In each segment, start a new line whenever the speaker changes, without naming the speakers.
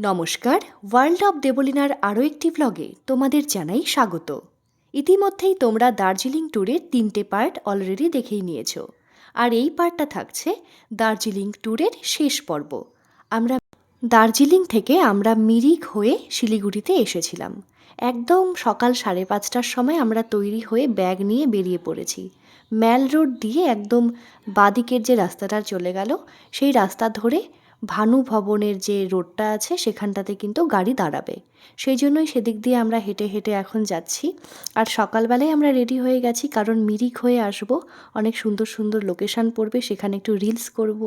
নমস্কার world of দেবলিনার আরও একটি ব্লগে তোমাদের জানাই স্বাগত। ইতিমধ্যেই তোমরা দার্জিলিং ট্যুরের তিনটে পার্ট অলরেডি দেখেই নিয়েছো। আর এই পার্টটা থাকছে দার্জিলিং ট্যুরের শেষ পর্ব। আমরা দার্জিলিং থেকে আমরা মিরিক হয়ে শিলিগুড়িতে এসেছিলাম। একদম সকাল সাড়ে পাঁচটার সময় আমরা তৈরি হয়ে ব্যাগ নিয়ে বেরিয়ে পড়েছি। ম্যাল রোড দিয়ে একদম বাদিকের যে রাস্তাটা চলে গেল, সেই রাস্তা ধরে ভানু ভবনের যে রোডটা আছে সেখানটাতে কিন্তু গাড়ি দাঁড়াবে। সেই জন্যই সেদিক দিয়ে আমরা হেঁটে হেঁটে এখন যাচ্ছি। আর সকালবেলায় আমরা রেডি হয়ে গেছি, কারণ মিরিক হয়ে আসব। অনেক সুন্দর সুন্দর লোকেশান পড়বে, সেখানে একটু রিলস করব,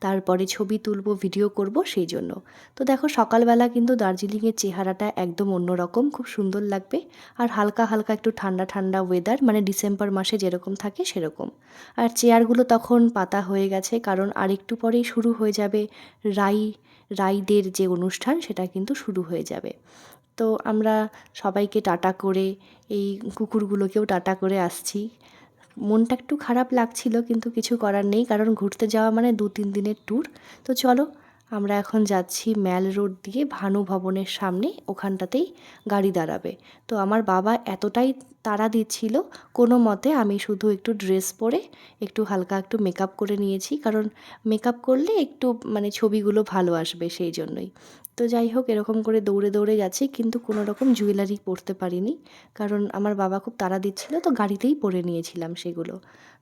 তারপরে ছবি তুলব ভিডিও করব, সেই জন্য। তো দেখো, সকালবেলা কিন্তু দার্জিলিংয়ের চেহারাটা একদম অন্যরকম, খুব সুন্দর লাগবে। আর হালকা হালকা একটু ঠান্ডা ঠান্ডা ওয়েদার মানে ডিসেম্বর মাসে যেরকম থাকে সেরকম। আর চেয়ারগুলো তখন পাতা হয়ে গেছে, কারণ আরেকটু পরেই শুরু হয়ে যাবে রাই রাইদের যে অনুষ্ঠান, সেটা কিন্তু শুরু হয়ে যাবে। তো আমরা সবাইকে টাটা করে, এই কুকুরগুলোকেও টাটা করে আসছি। মনটা একটু খারাপ লাগছিল, কিন্তু কিছু করার নেই, কারণ ঘুরতে যাওয়া মানে দু তিন দিনের ট্যুর তো চলো আমরা এখন যাচ্ছি ম্যাল রোড দিয়ে ভানু ভবনের সামনে, ওখানটাতেই গাড়ি দাঁড়াবে। তো আমার বাবা এতটাই তাড়া দিচ্ছিল, কোনো মতে আমি শুধু একটু ড্রেস পরে, একটু হালকা একটু মেকআপ করে নিয়েছি, কারণ মেকআপ করলে একটু মানে ছবিগুলো ভালো আসবে সেই জন্যই। তো যাই হোক, এরকম করে দৌড়ে দৌড়ে যাচ্ছি, কিন্তু কোনো রকম জুয়েলারি পরতে পারিনি, কারণ আমার বাবা খুব তাড়া দিচ্ছিল, তো গাড়িতেই পরে নিয়েছিলাম সেগুলো।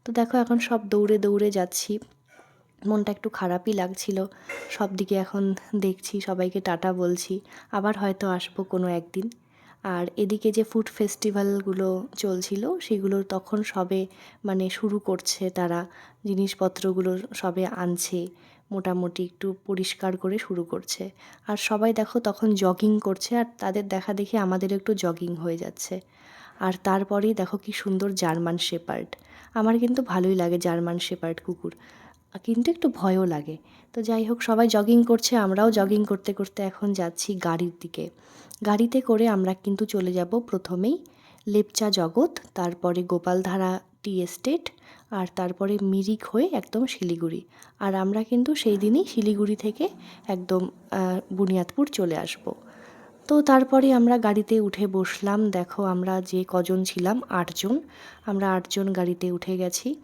তো দেখো এখন সব দৌড়ে দৌড়ে যাচ্ছি। মনটা একটু খারাপই লাগছিল। সব দিকে এখন দেখছি, সবাইকে টাটা বলছি, আবার হয়তো আসব কোনো একদিন। আর এদিকে যে ফুড ফেস্টিভ্যালগুলো চলছিল, সেগুলো তখন সবে মানে শুরু করছে তারা। জিনিসপত্রগুলো সবে আনছে, মোটামুটি একটু পরিষ্কার করে শুরু করছে। আর সবাই দেখো তখন জগিং করছে, আর তাদের দেখা দেখি আমাদের একটু জগিং হয়ে যাচ্ছে। আর তারপরেই দেখো কি সুন্দর জার্মান শেপার্ড আমার কিন্তু ভালোই লাগে জার্মান শেপার্ড কুকুর। কিন্তু একটু ভয়ও লাগে। তো যাই হোক, সবাই জগিং করছে, আমরাও জগিং করতে করতে এখন যাচ্ছি গাড়ির দিকে। গাড়িতে করে আমরা কিন্তু চলে যাব প্রথমেই লেপচা জগৎ, তারপরে গোপালধারা টি এস্টেট, আর তারপরে মিরিক হয়ে একদম শিলিগুড়ি। আর আমরা কিন্তু সেই দিনই শিলিগুড়ি থেকে একদম বুনিয়াদপুর চলে আসব। তো তারপরে আমরা গাড়িতে উঠে বসলাম। দেখো আমরা যে কজন ছিলাম, আটজন। আমরা আটজন গাড়িতে উঠে গেছি।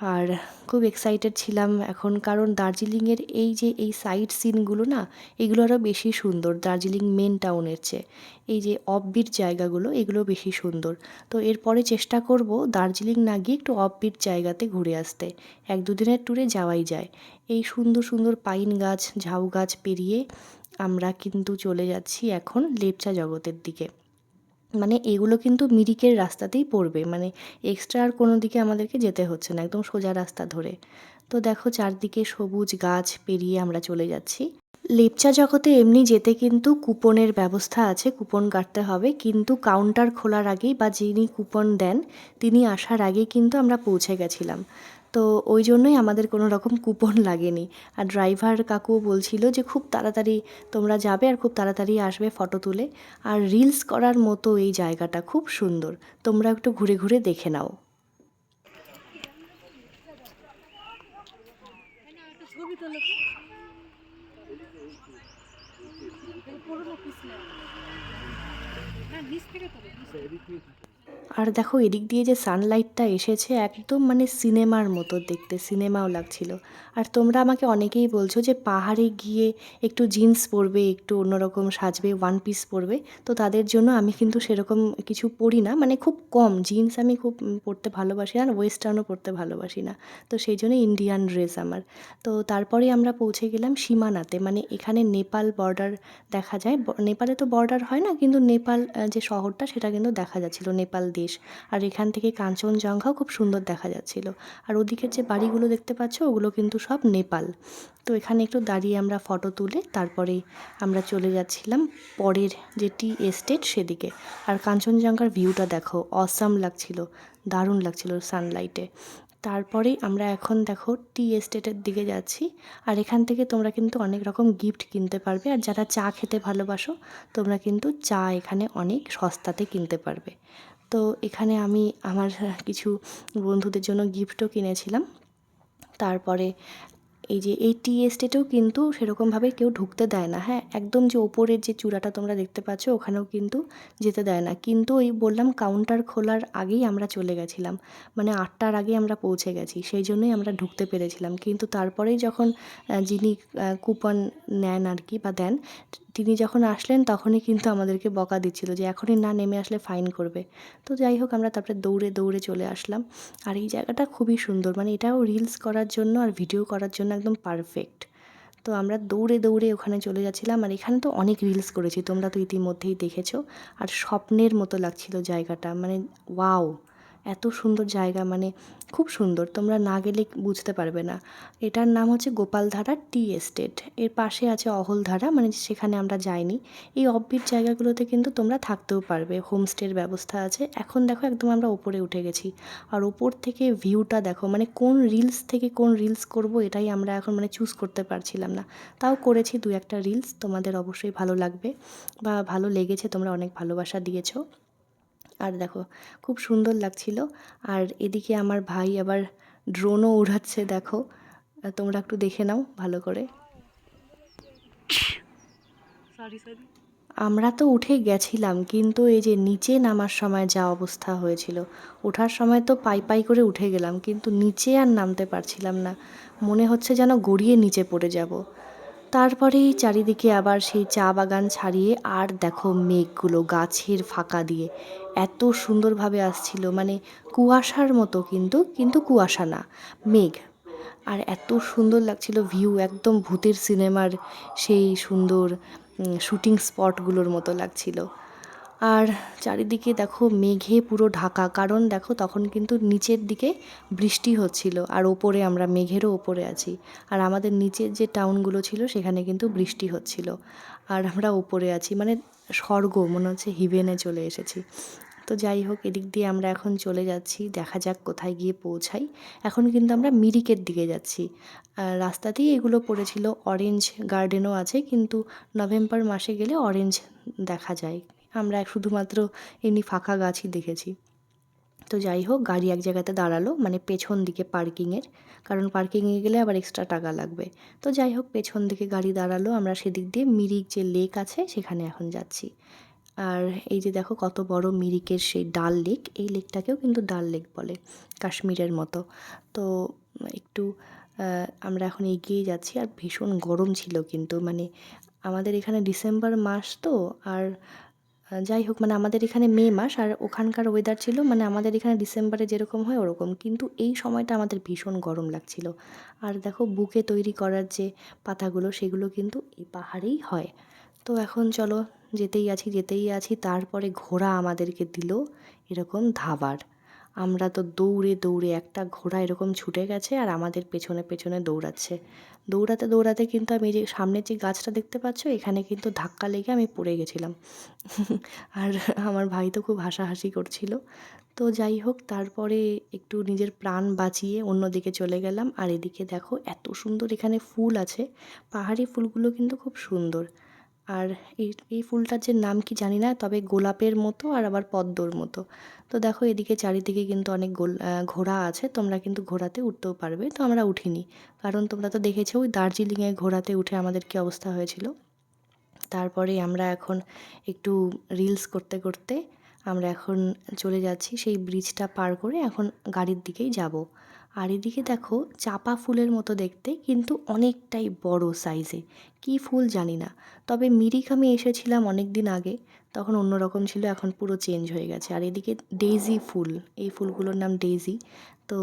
আর খুব এক্সাইটেড ছিলাম এখন কারণ দার্জিলিংয়ের এই যে এই সাইড সিনগুলো না, এগুলো আরও বেশি সুন্দর। দার্জিলিং মেন টাউনের চেয়ে। এই যে অফবিট জায়গাগুলো, এগুলো বেশি সুন্দর। তো এরপরে চেষ্টা করব দার্জিলিং না গিয়ে একটু অফবিট জায়গাতে ঘুরে আসতে। এক দুদিনের ট্যুরে যাওয়াই যায়। এই সুন্দর সুন্দর পাইন গাছ, ঝাউ গাছ পেরিয়ে আমরা কিন্তু চলে যাচ্ছি এখন লেপচা জগতের দিকে। মানে এগুলো কিন্তু মিরিকের রাস্তাতেই পড়বে। মানে এক্সট্রা আর কোনো দিকে আমাদেরকে যেতে হচ্ছে না, একদম সোজা রাস্তা ধরে। তো দেখো চারদিকে সবুজ গাছ পেরিয়ে আমরা চলে যাচ্ছি। লেপচা জগতে এমনি যেতে কিন্তু কুপনের ব্যবস্থা আছে, কুপন কাটতে হবে। কিন্তু কাউন্টার খোলার আগেই বা যিনি কুপন দেন, তিনি আসার আগেই কিন্তু আমরা পৌঁছে গেছিলাম। তো ওই জন্যই আমাদের কোনো রকম কুপন লাগেনি। আর ড্রাইভার কাকু বলছিল যে, খুব তাড়াতাড়ি তোমরা যাবে আর খুব তাড়াতাড়ি আসবে ফটো তুলে। আর রিলস করার মতো এই জায়গাটা খুব সুন্দর। তোমরা একটু ঘুরে ঘুরে দেখে নাও। পুরনো পিস না নিচ থেকে তবে আর দেখো, এদিক দিয়ে যে সানলাইটটা এসেছে একদম মানে সিনেমার মতো দেখতে সিনেমাও লাগছিল। আর তোমরা আমাকে অনেকেই বলছো যে পাহাড়ে গিয়ে একটু জিন্স পরবে, একটু অন্যরকম সাজবে ওয়ান পিস পরবে। তো তাদের জন্য আমি কিন্তু সেরকম কিছু পরি না। মানে খুব কম জিন্স আমি খুব পরতে ভালোবাসি না, আর ওয়েস্টার্নও পরতে ভালোবাসি না। তো সেই জন্য ইন্ডিয়ান ড্রেস আমার। তো তারপরে আমরা পৌঁছে গেলাম সীমানাতে। মানে এখানে নেপাল বর্ডার দেখা যায়। নেপালে তো বর্ডার হয় না, কিন্তু নেপাল যে শহরটা সেটা কিন্তু দেখা যাচ্ছিল, নেপাল দেশ আর এখান থেকে কাঞ্চনজঙ্ঘাও খুব সুন্দর দেখা যাচ্ছিল। আর ওদিকের যে বাড়িগুলো দেখতে পাচ্ছ, ওগুলো কিন্তু সব নেপাল। তো এখানে একটু দাঁড়িয়ে আমরা ফটো তুলে তারপরে আমরা চলে যাচ্ছিলাম পরের যে টি এস্টেট সেদিকে। আর কাঞ্চনজঙ্ঘার ভিউটা দেখো, অসাম লাগছিল, দারুণ লাগছিল সানলাইটে। তারপরে আমরা এখন দেখো টি এস্টেটের দিকে যাচ্ছি। আর এখান থেকে তোমরা কিন্তু অনেক রকম গিফট কিনতে পারবে। আর যারা চা খেতে ভালোবাসো, তোমরা কিন্তু চা এখানে অনেক সস্তাতে কিনতে পারবে। তো এখানে আমি আমার কিছু বন্ধুদের জন্য গিফটও কিনেছিলাম। তারপরে এই যে এই টি এস্টেটেও কিন্তু সেরকমভাবে কেউ ঢুকতে দেয় না হ্যাঁ? একদম যে ওপরের যে চূড়াটা তোমরা দেখতে পাচ্ছ, ওখানেও কিন্তু যেতে দেয় না। কিন্তু ওই বললাম কাউন্টার খোলার আগেই আমরা চলে গেছিলাম মানে আটটার আগে আমরা পৌঁছে গেছি, সেই জন্যই আমরা ঢুকতে পেরেছিলাম। কিন্তু তারপরেই যখন যিনি কুপন নেন আর কি বা দেন তিনি যখন আসলেন, তখনই কিন্তু আমাদেরকে বকা দিচ্ছিল যে, এখনই না নেমে আসলে ফাইন করবে। তো যাই হোক, আমরা তারপরে দৌড়ে দৌড়ে চলে আসলাম। আর এই জায়গাটা খুবই সুন্দর। মানে এটাও রিলস করার জন্য আর ভিডিও করার জন্য একদম পারফেক্ট তো আমরা দৌড়ে দৌড়ে ওখানে চলে যাচ্ছিলাম। আর এখানে তো অনেক রিলস করেছি। তোমরা তো ইতিমধ্যেই দেখেছ। আর স্বপ্নের মতো লাগছিল জায়গাটা। মানে ওয়াও এত সুন্দর জায়গা মানে খুব সুন্দর, তোমরা না গেলে বুঝতে পারবে না। এটার নাম হচ্ছে গোপালধারা টি এস্টেট। এর পাশে আছে অহলধারা মানে সেখানে আমরা যাইনি। এই অফবিট জায়গাগুলোতে কিন্তু তোমরা থাকতেও পারবে, হোমস্টের ব্যবস্থা আছে। এখন দেখো একদম আমরা ওপরে উঠে গেছি। আর ওপর থেকে ভিউটা দেখো মানে কোন রিলস থেকে কোন রিলস করব এটাই আমরা এখন মানে চুজ করতে পারছিলাম না। তাও করেছি দু একটা রিলস তোমাদের অবশ্যই ভালো লাগবে বা ভালো লেগেছে, তোমরা অনেক ভালোবাসা দিয়েছ। আর দেখো খুব সুন্দর লাগছিল। আর এদিকে আমার ভাই আবার ড্রোনও উড়াচ্ছে দেখো। তোমরা একটু দেখে নাও ভালো করে। আমরা তো উঠে গেছিলাম কিন্তু এই যে নিচে নামার সময় যা অবস্থা হয়েছিল ওঠার সময় তো পাই পাই করে উঠে গেলাম কিন্তু নিচে আর নামতে পারছিলাম না। মনে হচ্ছে যেন গড়িয়ে নিচে পড়ে যাব। তারপরেই চারিদিকে আবার সেই চা বাগান ছাড়িয়ে আর দেখো মেঘগুলো গাছের ফাঁকা দিয়ে এত সুন্দরভাবে আসছিল মানে কুয়াশার মতো কিন্তু কিন্তু কুয়াশা না, মেঘ। আর এত সুন্দর লাগছিল ভিউ একদম ভূতের সিনেমার সেই সুন্দর শুটিং স্পটগুলোর মতো লাগছিল। আর চারিদিকে দেখো মেঘে পুরো ঢাকা, কারণ দেখো তখন কিন্তু নিচের দিকে বৃষ্টি হচ্ছিল, আর ওপরে আমরা মেঘেরও ওপরে আছি। আর আমাদের নিচের যে টাউনগুলো ছিল, সেখানে কিন্তু বৃষ্টি হচ্ছিল। আর আমরা ওপরে আছি মানে স্বর্গ, মনে হচ্ছে হিভেনে চলে এসেছি। তো যাই হোক, এদিক দিয়ে আমরা এখন চলে যাচ্ছি, দেখা যাক কোথায় গিয়ে পৌঁছাই। এখন কিন্তু আমরা মিরিকের দিকে যাচ্ছি। রাস্তাতেই এগুলো পড়েছিল অরেঞ্জ গার্ডেনও আছে, কিন্তু নভেম্বর মাসে গেলে অরেঞ্জ দেখা যায়। আমরা শুধুমাত্র এমনি ফাঁকা গাছই দেখেছি। তো যাই হোক, গাড়ি এক জায়গাতে দাঁড়াল মানে পেছন দিকে পার্কিংয়ের, কারণ পার্কিংয়ে গেলে আবার এক্সট্রা টাকা লাগবে। তো যাই হোক, পেছন দিকে গাড়ি দাঁড়াল, আমরা সেদিক দিয়ে মিরিক যে লেক আছে, সেখানে এখন যাচ্ছি। আর এই যে দেখো কত বড় মিরিকের সেই ডাল লেক এই লেকটাকেও কিন্তু ডাল লেক বলে, কাশ্মীরের মতো। তো একটু আমরা এখন এগিয়ে যাচ্ছি, আর ভীষণ গরম ছিল কিন্তু মানে আমাদের এখানে ডিসেম্বর মাস তো, আর যাই হোক মানে আমাদের এখানে মে মাস আর ওখানকার ওয়েদার ছিল মানে আমাদের এখানে ডিসেম্বরে যেরকম হয় ওরকম। কিন্তু এই সময়টা আমাদের ভীষণ গরম লাগছিল। আর দেখো, বুকে তৈরি করার যে পাতাগুলো, সেগুলো কিন্তু এই পাহাড়েই হয়। তো এখন চলো, যেতেই আছি যেতেই আছি, তারপরে ঘোড়া আমাদেরকে দিল এরকম ধাবার। আমরা তো দৌড়ে দৌড়ে একটা ঘোড়া এরকম ছুটে গেছে আর আমাদের পেছনে পেছনে দৌড়াচ্ছে। দৌড়াতে দৌড়াতে কিন্তু আমি যে সামনের যে গাছটা দেখতে পাচ্ছ, এখানে কিন্তু ধাক্কা লেগে আমি পড়ে গেছিলাম। আর আমার ভাই তো খুব হাসাহাসি করছিল। তো যাই হোক, তারপরে একটু নিজের প্রাণ বাঁচিয়ে অন্যদিকে চলে গেলাম। আর এদিকে দেখো, এত সুন্দর এখানে ফুল আছে। পাহাড়ি ফুলগুলো কিন্তু খুব সুন্দর। আর এই এই ফুলটার যে নাম কি জানি না, তবে গোলাপের মতো আর আবার পদ্মর মতো। তো দেখো এদিকে চারিদিকে কিন্তু অনেক গোল ঘোড়া আছে, তোমরা কিন্তু ঘোড়াতে উঠতেও পারবে। তো আমরা উঠিনি, কারণ তোমরা তো দেখেছ ওই দার্জিলিংয়ে ঘোড়াতে উঠে আমাদের কী অবস্থা হয়েছিল। তারপরে আমরা এখন একটু রিলস করতে করতে আমরা এখন চলে যাচ্ছি সেই ব্রিজটা পার করে এখন গাড়ির দিকেই যাব। আর এদিকে দেখো চাপা ফুলের মতো দেখতে, কিন্তু অনেকটাই বড় সাইজে কী ফুল জানি না। তবে মিরিক আমি এসেছিলাম অনেক দিন আগে, তখন অন্যরকম ছিল, এখন পুরো চেঞ্জ হয়ে গেছে। আর এদিকে ডেইজি ফুল, এই ফুলগুলোর নাম ডেইজি তো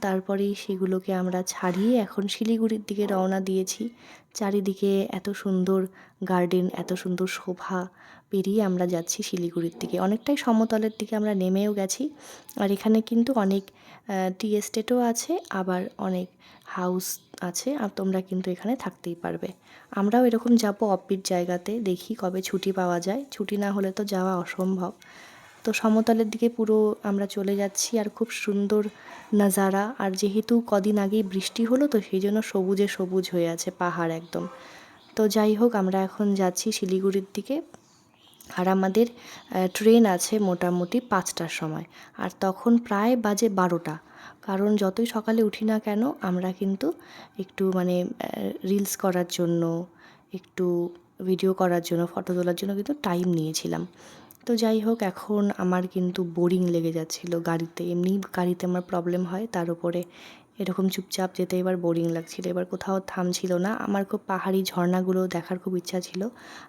তারপরেই সেগুলোকে আমরা ছাড়িয়ে এখন শিলিগুড়ির দিকে রওনা দিয়েছি। চারিদিকে এত সুন্দর গার্ডেন এত সুন্দর শোভা পেরিয়ে আমরা যাচ্ছি শিলিগুড়ির দিকে। অনেকটাই সমতলের দিকে আমরা নেমেও গেছি। আর এখানে কিন্তু অনেক টি এস্টেটও আছে, আবার অনেক হাউস আছে, আর তোমরা কিন্তু এখানে থাকতেই পারবে। আমরাও এরকম যাব অফবিট জায়গাতে, দেখি কবে ছুটি পাওয়া যায়। ছুটি না হলে তো যাওয়া অসম্ভব। তো সমতলের দিকে পুরো আমরা চলে যাচ্ছি, আর খুব সুন্দর নাজারা। আর যেহেতু কদিন আগেই বৃষ্টি হলো, তো সেই জন্য সবুজে সবুজ হয়ে আছে পাহাড় একদম। তো যাই হোক, আমরা এখন যাচ্ছি শিলিগুড়ির দিকে। আর আমাদের ট্রেন আছে মোটামুটি পাঁচটার সময়। আর তখন প্রায় বাজে বারোটা। কারণ যতই সকালে উঠি না কেন, আমরা কিন্তু একটু মানে রিলস করার জন্য, একটু ভিডিও করার জন্য ফটো তোলার জন্য কিন্তু টাইম নিয়েছিলাম। তো যাই হোক, এখন আমার কিন্তু বোরিং লেগে যাচ্ছিল গাড়িতে। এমনি গাড়িতে আমার প্রবলেম হয়, তার উপরে এরকম চুপচাপ যেতে এবার বোরিং লাগছিল। এবার কোথাও থামছিল না। আমার খুব পাহাড়ি ঝর্ণাগুলো দেখার খুব ইচ্ছা ছিল।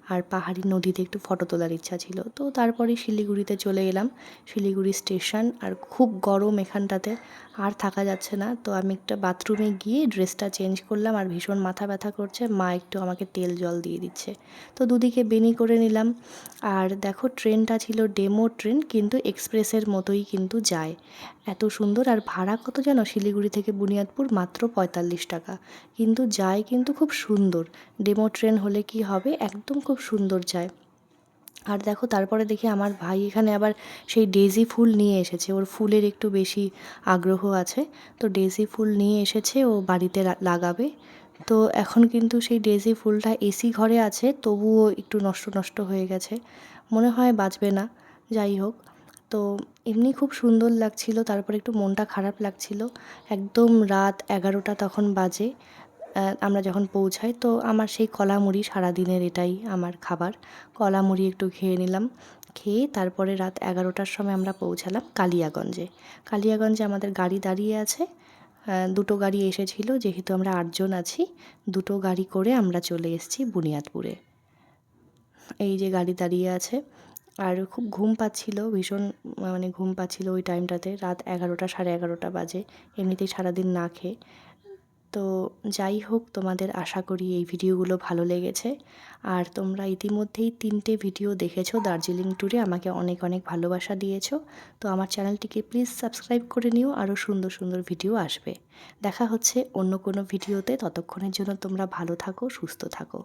আর পাহাড়ি নদীতে একটু ফটো তোলার ইচ্ছা ছিল। তো তারপরে শিলিগুড়িতে চলে এলাম। শিলিগুড়ি স্টেশন আর খুব গরম এখানটাতে। আর থাকা যাচ্ছে না। তো আমি একটা বাথরুমে গিয়ে ড্রেসটা চেঞ্জ করলাম আর ভীষণ মাথা ব্যথা করছে। মা একটু আমাকে তেল জল দিয়ে দিচ্ছে। তো দুদিকে বেনি করে নিলাম। আর দেখো ট্রেনটা ছিল ডেমো ট্রেন, কিন্তু এক্সপ্রেসের মতোই কিন্তু যায়। এত সুন্দর আর ভাড়া কত যেন শিলিগুড়ি থেকে বুনিয়াদপুর মাত্র পঁয়তাল্লিশ টাকা। কিন্তু যায় কিন্তু খুব সুন্দর। ডেমো ট্রেন হলে কি হবে? একদম খুব সুন্দর যায়। আর দেখো তারপরে দেখি আমার ভাই এখানে আবার সেই ডেজি ফুল নিয়ে এসেছে। ওর ফুলের একটু বেশি আগ্রহ আছে। তো ডেজি ফুল নিয়ে এসেছে, ও বাড়িতে লাগাবে। তো এখন কিন্তু সেই ডেজি ফুলটা এসি ঘরে আছে, তবুও একটু নষ্ট নষ্ট হয়ে গেছে। মনে হয় বাঁচবে না, যাই হোক। তো এমনি খুব সুন্দর লাগছিল, তারপরে একটু মনটা খারাপ লাগছিল। একদম রাত এগারোটা তখন বাজে। আমরা যখন পৌঁছাই, তো আমার সেই কলা মুড়ি সারাদিনের এটাই আমার খাবার। কলা মুড়ি একটু খেয়ে নিলাম। খেয়ে তারপরে রাত এগারোটার সময় আমরা পৌঁছালাম কালিয়াগঞ্জে। কালিয়াগঞ্জে আমাদের গাড়ি দাঁড়িয়ে আছে। দুটো গাড়ি এসেছিল, যেহেতু আমরা আটজন আছি। দুটো গাড়ি করে আমরা চলে এসেছি বুনিয়াদপুরে। এই যে গাড়ি দাঁড়িয়ে আছে। আর খুব ঘুম পাচ্ছিল, ভীষণ মানে ঘুম পাচ্ছিল ওই টাইমটাতে রাত এগারোটা, সাড়ে এগারোটা বাজে। এমনিতেই সারাদিন না খেয়ে। তো যাই হোক, তোমাদের আশা করি এই ভিডিওগুলো ভালো লেগেছে। আর তোমরা ইতিমধ্যেই তিনটে ভিডিও দেখেছ, দার্জিলিং ট্যুরে আমাকে অনেক অনেক ভালোবাসা দিয়েছ। তো আমার চ্যানেলটিকে প্লিজ সাবস্ক্রাইব করে নিও, আরও সুন্দর সুন্দর ভিডিও আসবে। দেখা হচ্ছে অন্য কোনো ভিডিওতে, ততক্ষণের জন্য তোমরা ভালো থাকো, সুস্থ থাকো।